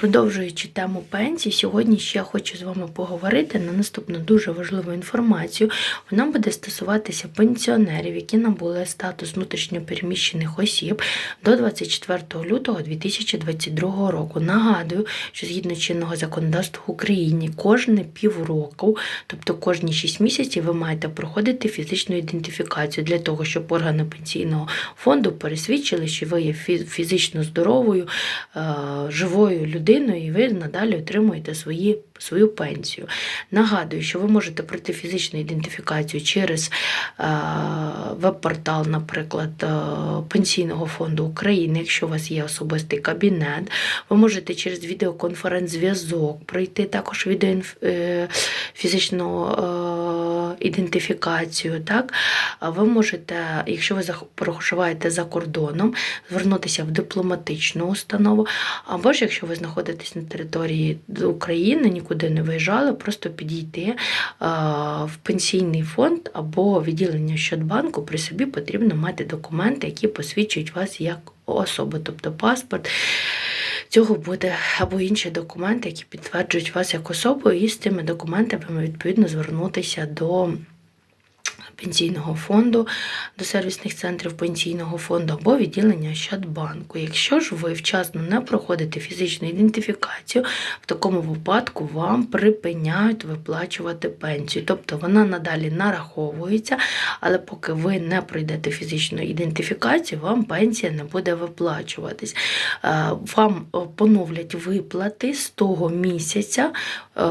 Продовжуючи тему пенсій, сьогодні ще хочу з вами поговорити на наступну дуже важливу інформацію. Вона буде стосуватися пенсіонерів, які набули статус внутрішньопереміщених осіб до 24 лютого 2022 року. Нагадую, що згідно чинного законодавства в Україні кожне півроку, тобто кожні 6 місяців, ви маєте проходити фізичну ідентифікацію для того, щоб органи пенсійного фонду пересвідчили, що ви є фізично здоровою, е, живою людиною, і ви надалі отримуєте свої, свою пенсію. Нагадую, що ви можете пройти фізичну ідентифікацію через е, веб-портал, наприклад, е, Пенсійного фонду України, якщо у вас є особистий кабінет. Ви можете через відеоконференц-зв'язок пройти також відео е, фізичну е, ідентифікацію. Так? Ви можете, якщо ви проживаєте за кордоном, звернутися в дипломатичну установу, або ж якщо ви знаходитесь на території України, нікуди не виїжджали, просто підійти в пенсійний фонд або відділення Щодбанку. При собі потрібно мати документи, які посвідчують вас як особу, тобто паспорт. Цього буде або інші документи, які підтверджують вас як особу, і з цими документами відповідно звернутися до пенсійного фонду, до сервісних центрів пенсійного фонду або відділення Щадбанку. Якщо ж ви вчасно не проходите фізичну ідентифікацію, в такому випадку вам припиняють виплачувати пенсію. Тобто вона надалі нараховується, але поки ви не пройдете фізичну ідентифікацію, вам пенсія не буде виплачуватись. Е, Вам поновлять виплати з того місяця, е,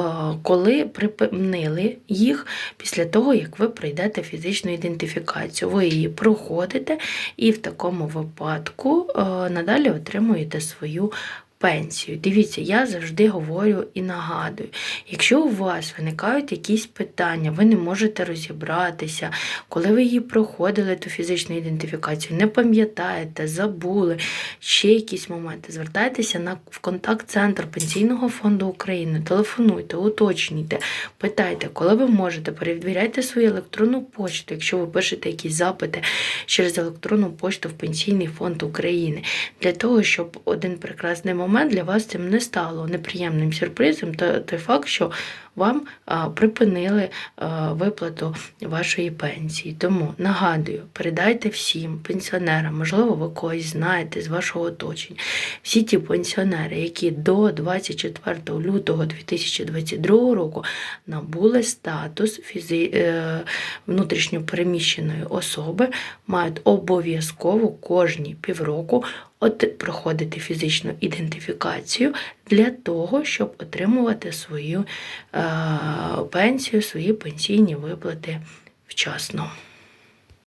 коли припинили їх після того, як ви пройдете фізичну ідентифікацію. Ви її проходите і в такому випадку е, надалі отримуєте свою пенсію. Дивіться, я завжди говорю і нагадую, якщо у вас виникають якісь питання, ви не можете розібратися, коли ви її проходили, ту фізичну ідентифікацію, не пам'ятаєте, забули ще якісь моменти, звертайтеся на в контакт-центр Пенсійного фонду України, телефонуйте, уточнюйте, питайте, коли ви можете, перевіряйте свою електронну почту, якщо ви пишете якісь запити через електронну пошту в Пенсійний фонд України, для того, щоб один прекрасний момент для вас цим не стало неприємним сюрпризом, то той факт, що вам припинили виплату вашої пенсії. Тому нагадую, передайте всім пенсіонерам, можливо, ви когось знаєте з вашого оточення. Всі ті пенсіонери, які до 24 лютого 2022 року набули статус фізи... е, внутрішньопереміщеної особи, мають обов'язково кожні півроку от проходити фізичну ідентифікацію для того, щоб отримувати свою е, пенсію, свої пенсійні виплати вчасно.